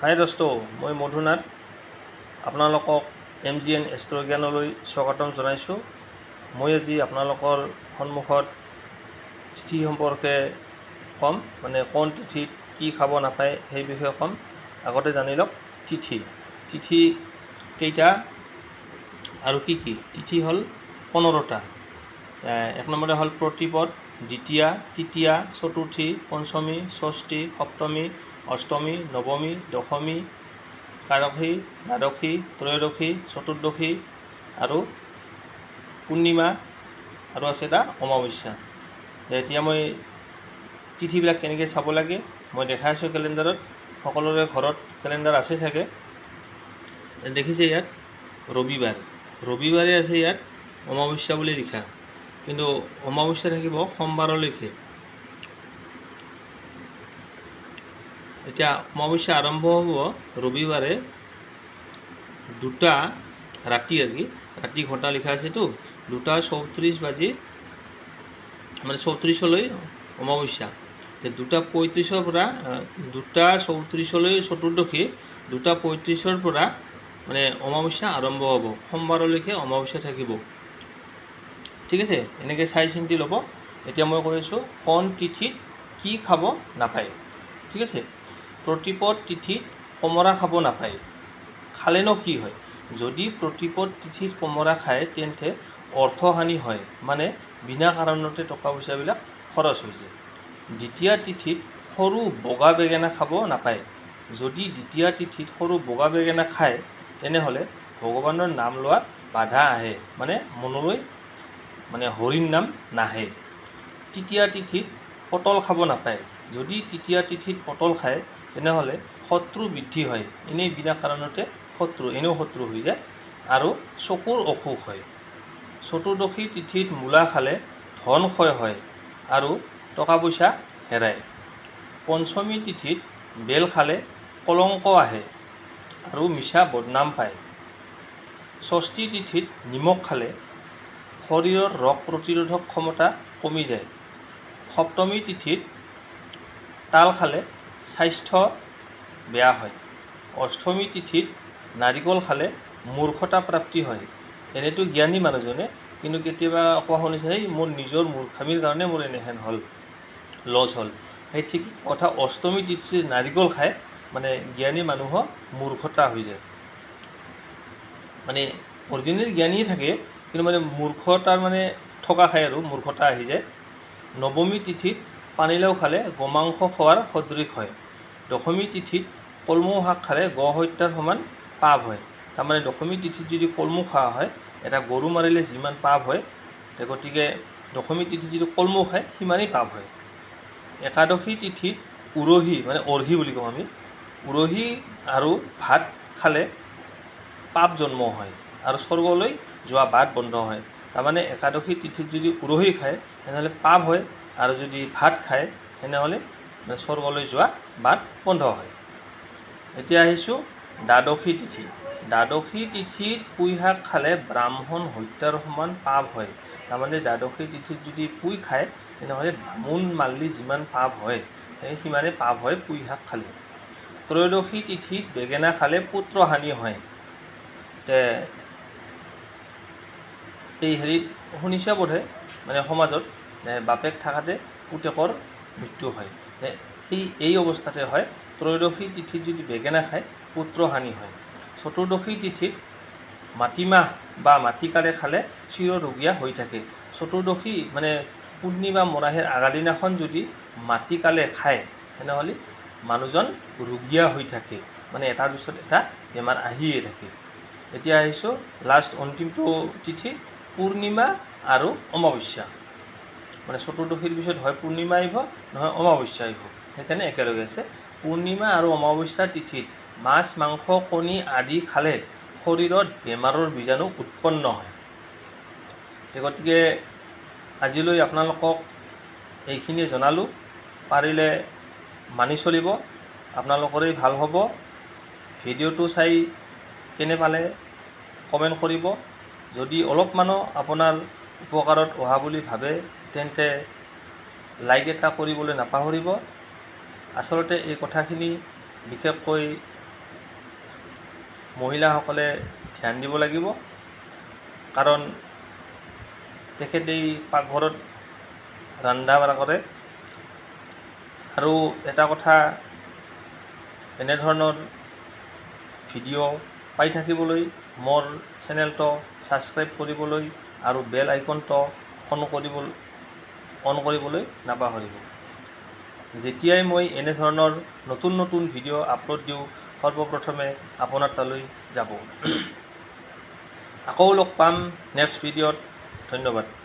হাই দোস্ত মই মধুনাথ। আপোনালোকক এম জি এন এষ্ট্ৰজ্ঞানলৈ স্বাগতম জনাইছোঁ। মই আজি আপোনালোকৰ সন্মুখত তিথি সম্পৰ্কে ক'ম মানে কোন তিথিত কি খাব নাপায় সেই বিষয়ে ক'ম। আগতে জানি লওক তিথি। তিথি কেইটা আৰু কি কি? তিথি হ'ল পোন্ধৰটা। এক নম্বৰতে হ'ল প্ৰতিপদ দ্বিতীয়া তৃতীয়া চতুৰ্থী পঞ্চমী ষষ্ঠী সপ্তমী অষ্টমী নৱমী দশমী একাদশী দ্বাদশী ত্ৰয়োদশী চতুৰ্দশী আৰু পূৰ্ণিমা আৰু আছে এটা অমাৱস্যা। এতিয়া মই তিথিবিলাক কেনেকৈ চাব লাগে মই দেখাই আছোঁ কেলেণ্ডাৰত সকলোৰে ঘৰত কেলেণ্ডাৰ আছে চাগে। দেখিছে ইয়াত ৰবিবাৰ। ৰবিবাৰে আছে ইয়াত অমাৱস্যা বুলি লিখা। কিন্তু অমাৱস্যা থাকিব সোমবাৰলৈকে। এতিয়া অমাৱস্যা আৰম্ভ হ'ব, ৰবিবাৰে দুটা ৰাতি আৰু কি, ৰাতি ঘণ্টা লিখা আছেতো দুটা চৌত্ৰিছ বাজি মানে চৌত্ৰিছলৈ অমাবস্যা। তে দুটা পঁয়ত্ৰিছৰ পৰা দুটা চৌত্ৰিছলৈ চতুৰ্দশী, দুটা পঁয়ত্ৰিছৰ পৰা মানে অমাৱস্যা আৰম্ভ হ'ব। সোমবাৰলৈকে অমাৱস্যা থাকিব। ঠিক আছে? এনেকৈ চাই চিন্তি ল'ব। এতিয়া মই কৈ আছোঁ, কোন তিথিত কি খাব নাপায়। ঠিক আছে? প্ৰতিপদ তিথিত কমৰা খাব নাপায়। খালেনো কি হয়? যদি প্ৰতিপদ তিথিত কমৰা খায় তেন্তে অৰ্থহানি হয় মানে বিনা কাৰণতে টকা পইচাবিলাক খৰচ হৈ যায়। দ্বিতীয় তিথিত সৰু বগা বেঙেনা খাব নাপায়। যদি দ্বিতীয় তিথিত সৰু বগা বেঙেনা খায় তেনেহ'লে ভগৱানৰ নাম লোৱাত বাধা আহে মানে মনলৈ মানে হৰিৰ নাম নাহে। তৃতীয়া তিথিত পটল খাব নাপায়। যদি তৃতীয়া তিথিত পটল খায় তেনেহ'লে শত্ৰু বৃদ্ধি হয়। এনেই বিনা কাৰণতে শত্ৰু এনেও শত্ৰু হৈ যায় আৰু চকুৰ অসুখ হয়। চতুৰ্দশী তিথিত মূলা খালে ধন ক্ষয় হয় আৰু টকা পইচা হেৰায় পঞ্চমী তিথিত বেল খালে কলংক আহে আৰু মিছা বদনাম পায়। ষষ্ঠী তিথিত নিমখ খালে শৰীৰৰ ৰোগ প্ৰতিৰোধক ক্ষমতা কমি যায়। সপ্তমী তিথিত তাল খালে স্বাস্থ্য বেয়া হয়। অষ্টমী তিথিত নাৰিকল খালে মূৰ্খতা প্ৰাপ্তি হয়। এনেতো জ্ঞানী মানুহজনে কিন্তু কেতিয়াবা কোৱা শুনিছে সেই মোৰ নিজৰ মূৰ্খামিৰ কাৰণে মোৰ এনেহেন হ'ল লছ হ'ল। সেই ঠিক কথা অষ্টমী তিথিত নাৰিকল খায় মানে জ্ঞানী মানুহৰ মূৰ্খতা হৈ যায়। মানে অৰিজিনেল জ্ঞানীয়ে থাকে কিন্তু মানে মূৰ্খতাৰ মানে থকা খায় আৰু মূৰ্খতা আহি যায়। নৱমী তিথিত পানীলাও খালে গোমাংস খোৱাৰ সদৃশ হয়। দশমী তিথিত কলমৌ শাক খালে গ হত্যাৰ সমান পাপ হয়। তাৰমানে দশমী তিথিত যদি কলমৌ খোৱা হয় এটা গৰু মাৰিলে যিমান পাপ হয় গতিকে দশমী তিথিত যদি কলমৌ খায় সিমানেই পাপ হয়। একাদশী তিথিত উৰহি মানে অৰ্হি বুলি কওঁ আমি উৰহি আৰু ভাত খালে পাপ জন্ম হয় আৰু স্বৰ্গলৈ যোৱা বাট বন্ধ হয়। তাৰমানে একাদশী তিথিত যদি উৰহি খায় তেনেহ'লে পাপ হয় আৰু যদি ভাত খায় তেনেহ'লে স্বৰ্গলৈ যোৱা বাট বন্ধ হয়। এতিয়া আহিছোঁ দ্বাদশী তিথি। দ্বাদশী তিথিত পুঁই শাক খালে ব্ৰাহ্মণ হত্যাৰ সমান পাপ হয়। তাৰমানে দ্বাদশী তিথিত যদি পুঁই খায় তেনেহ'লে বামুণ মাল্লি যিমান পাপ হয় সেই সিমানে পাপ হয় পুঁই শাক খালে। ত্ৰয়োদশী তিথিত বেঙেনা খালে পুত্ৰহানি হয়। তে এই হেৰিত শুনিছে বোধে মানে সমাজত। বাপেক থাকাতে পুতেকৰ মৃত্যু হয়। এই এই অৱস্থাতে হয়, ত্ৰয়োদশী তিথিত যদি বেঙেনা খায় পুত্ৰহানি হয়। চতুৰ্দশী তিথিত মাটিমাহ বা মাটিকাৰে খালে চিৰৰোগীয়া হৈ থাকে। চতুৰ্দশী মানে পূৰ্ণিমা মৰাহীৰ আগাদিনাখন যদি মাটিকালে খায়, তেনেহ'লে মানুহজন ৰোগীয়া হৈ থাকে। মানে এটাৰ পিছত এটা বেমাৰ আহিয়ে থাকে। এতিয়া আহিছোঁ লাষ্ট অন্তিমটো তিথি, পূৰ্ণিমা আৰু অমাৱস্যা মানে চতুৰ্দশীৰ পিছত হয় পূৰ্ণিমা আহিব নহয় অমাৱস্যা আহিব। সেইকাৰণে একেলগে আছে। পূৰ্ণিমা আৰু অমাৱস্যা তিথিত মাছ মাংস কণী আদি খালে শৰীৰত বেমাৰৰ বীজাণু উৎপন্ন হয়। গতিকে আজিলৈ আপোনালোকক এইখিনিয়ে জনালোঁ। পাৰিলে মানি চলিব আপোনালোকৰেই ভাল হ'ব। ভিডিঅ'টো চাই কেনে পালে কমেণ্ট কৰিব। যদি অলপমানো আপোনাৰ উপকাৰত অহা বুলি ভাবে তেন্তে লাইক এটা কৰিবলৈ নাপাহৰিব। আচলতে এই কথাখিনি বিশেষকৈ মহিলাসকলে ধ্যান দিব লাগিব। কাৰণ তেখেতেই পাকঘৰত ৰন্ধা বঢ়া কৰে। আৰু এটা কথা, এনেধৰণৰ ভিডিঅ' পাই থাকিবলৈ, মোৰ চেনেলটো ছাবস্ক্ৰাইব কৰিবলৈ আৰু বেল আইকনটো অন কৰিব অন কৰিবলৈ নাপাহৰিব। যেতিয়াই মই এনেধৰণৰ নতুন নতুন ভিডিঅ' আপলোড দিওঁ সৰ্বপ্ৰথমে আপোনাৰ তালৈ যাব। আকৌ লগ পাম নেক্সট ভিডিঅ'ত। ধন্যবাদ।